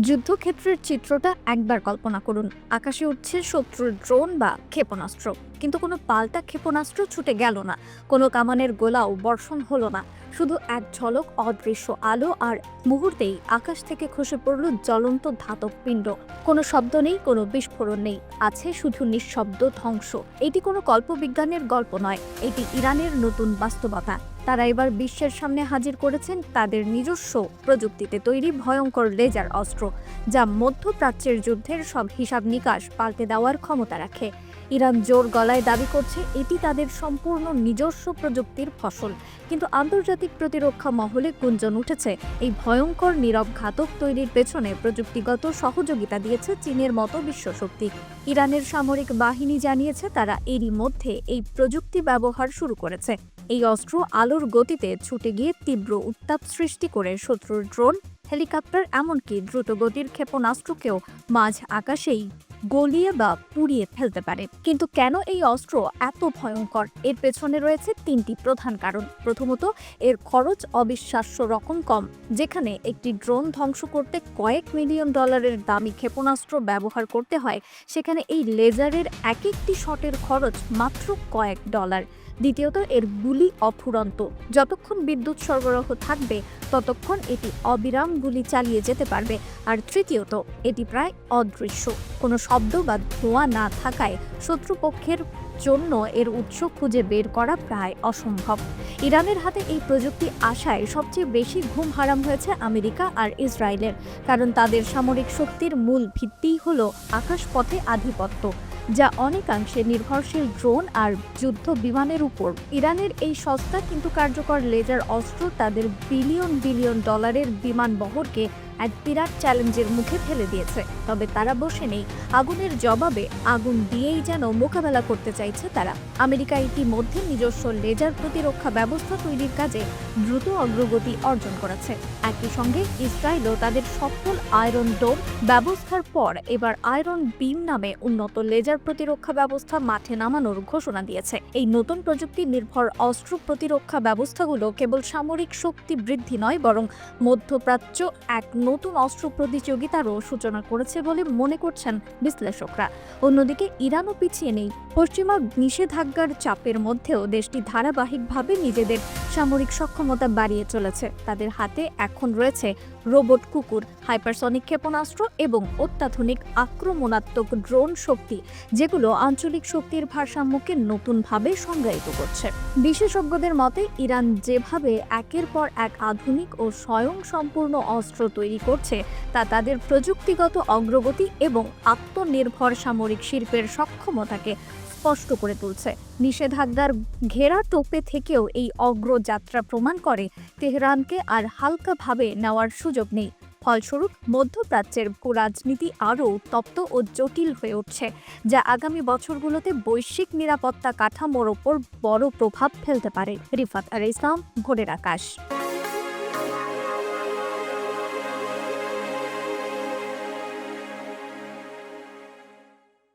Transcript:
যুদ্ধক্ষেত্রের চিত্রটা একবার কল্পনা করুন। আকাশে উঠছে শত্রুর ড্রোন বা ক্ষেপণাস্ত্র। কিন্তু কোনো পাল্টা ক্ষেপণাস্ত্র ছুটে গেল না। কোনো কামানের গোলাও বর্ষণ হলো না। শুধু এক ঝলক অদৃশ্য আলো আর মুহূর্তেই আকাশ থেকে খসে পড়ল জ্বলন্ত ধাতব পিণ্ড। কোনো শব্দ নেই, কোনো বিস্ফোরণ নেই। আছে শুধু নিঃশব্দ ধ্বংস। এটি কোনো কল্পবিজ্ঞানের গল্প নয়। এটি ইরানের নতুন বাস্তবতা। তারা এবার বিশ্বের সামনে হাজির করেছেন তাদের নিজস্ব প্রযুক্তিতে তৈরি ভয়ঙ্কর লেজার অস্ত্র, যা মধ্যপ্রাচ্যের যুদ্ধের সব হিসাব নিকাশ পাল্টে দেওয়ার ক্ষমতা রাখে। ইরান জোর গলায় দাবি করছে, এটি তাদের সম্পূর্ণ নিজস্ব প্রযুক্তির ফসল। কিন্তু আন্তর্জাতিক প্রতিরক্ষা মহলে গুঞ্জন উঠেছে, এই ভয়ঙ্কর নীরব ঘাতক তৈরির পেছনে প্রযুক্তিগত সহযোগিতা দিয়েছে চীনের মতো বিশ্বশক্তি। ইরানের সামরিক বাহিনী জানিয়েছে তারা এরই মধ্যে এই প্রযুক্তি ব্যবহার শুরু করেছে। এই অস্ত্র আলোর গতিতে ছুটে গিয়ে তীব্র উত্তাপ সৃষ্টি করে শত্রুর ড্রোন, হেলিকপ্টার এমনকি দ্রুতগতির ক্ষেপণাস্ত্রকেও মাঝ আকাশেই গলিয়ে বা পুড়িয়ে ফেলতে পারে। কিন্তু কেন এই অস্ত্র এত ভয়ঙ্কর? এর পেছনে রয়েছে তিনটি প্রধান কারণ। প্রথমত, এর খরচ অবিশ্বাস্য রকম কম, যেখানে একটি ড্রোন ধ্বংস করতে কয়েক মিলিয়ন ডলারের দামি ক্ষেপণাস্ত্র ব্যবহার করতে হয়, সেখানে এই লেজারের এক একটি শটের খরচ মাত্র কয়েক ডলার। দ্বিতীয়ত, এর গুলি অফুরন্ত। যতক্ষণ বিদ্যুৎ সরবরাহ থাকবে, ততক্ষণ এটি অবিরাম গুলি চালিয়ে যেতে পারবে। আর তৃতীয়ত, এটি প্রায় অদৃশ্য। কোনো শব্দ বা ধোঁয়া না থাকায় শত্রুপক্ষের জন্য এর উৎস খুঁজে বের করা প্রায় অসম্ভব। ইরানের হাতে এই প্রযুক্তি আসায় সবচেয়ে বেশি ঘুম হারাম হয়েছে আমেরিকা আর ইসরায়েলের, কারণ তাদের সামরিক শক্তির মূল ভিত্তিই হল আকাশপথে আধিপত্য। যা অনেকাংশে নির্ভরশীল ড্রোন আর যুদ্ধ বিমানের উপর। ইরানের এই সস্তা কিন্তু কার্যকর লেজার অস্ত্র তাদের বিলিয়ন বিলিয়ন ডলারের বিমান বহরকে এক বিরাট চ্যালেঞ্জের মুখে ফেলে দিয়েছে। তবে তারা বসে নেই। আগুনের জবাবে আগুন দিয়েই যেন মোকাবেলা করতে চাইছে তারা। আমেরিকা ইতিমধ্যে নিজস্ব লেজার প্রতিরক্ষা ব্যবস্থা তৈরির কাজে দ্রুত অগ্রগতি অর্জন করেছে। একই সঙ্গে ইসরায়েলও তাদের সফল আয়রন ডোম ব্যবস্থার পর এবার আয়রন বিম নামে উন্নত লেজার প্রতিরক্ষা ব্যবস্থা মাঠে নামানোর ঘোষণা দিয়েছে। এই নতুন প্রযুক্তি নির্ভর অস্ত্র প্রতিরক্ষা ব্যবস্থাগুলো কেবল সামরিক শক্তি বৃদ্ধি নয়, বরং মধ্যপ্রাচ্য এক নতুন অস্ত্র প্রতিযোগিতারও সূচনা করেছে বলে মনে করছেন বিশ্লেষকরা। অন্যদিকে ইরানও পিছিয়ে নেই। পশ্চিমা নিষেধাজ্ঞার চাপের মধ্যেও দেশটি ধারাবাহিকভাবে নিজেদের সামরিক সক্ষমতা বাড়িয়ে চলেছে। তাদের হাতে এখন রয়েছে রোবট কুকুর, হাইপারসনিক ক্ষেপণাস্ত্র এবং অত্যাধুনিক আক্রমণাত্মক ড্রোন শক্তি, যেগুলো আঞ্চলিক শক্তির ভারসাম্যকে নতুনভাবে সংজ্ঞায়িত করছে। বিশেষজ্ঞদের মতে, ইরান যেভাবে একের পর এক আধুনিক ও স্বয়ংসম্পূর্ণ অস্ত্র তৈরি করছে, তা তাদের প্রযুক্তিগত অগ্রগতি এবং আত্মনির্ভর সামরিক শিল্পের সক্ষমতাকে স্পষ্ট করে তুলছে। নিষেধাজ্ঞার ঘেরা টোপে থেকেও এই অগ্রযাত্রা প্রমাণ করে তেহরানকে আর হালকাভাবে নেওয়ার সুযোগ নেই। ফলস্বরূপ, মধ্যপ্রাচ্যের রাজনীতি আরও উত্তপ্ত ও জটিল হয়ে উঠছে, যা আগামী বছরগুলোতে বৈশ্বিক নিরাপত্তা কাঠামোর ওপর বড় প্রভাব ফেলতে পারে। রিফাত আর ইসলাম, ভোরের আকাশ।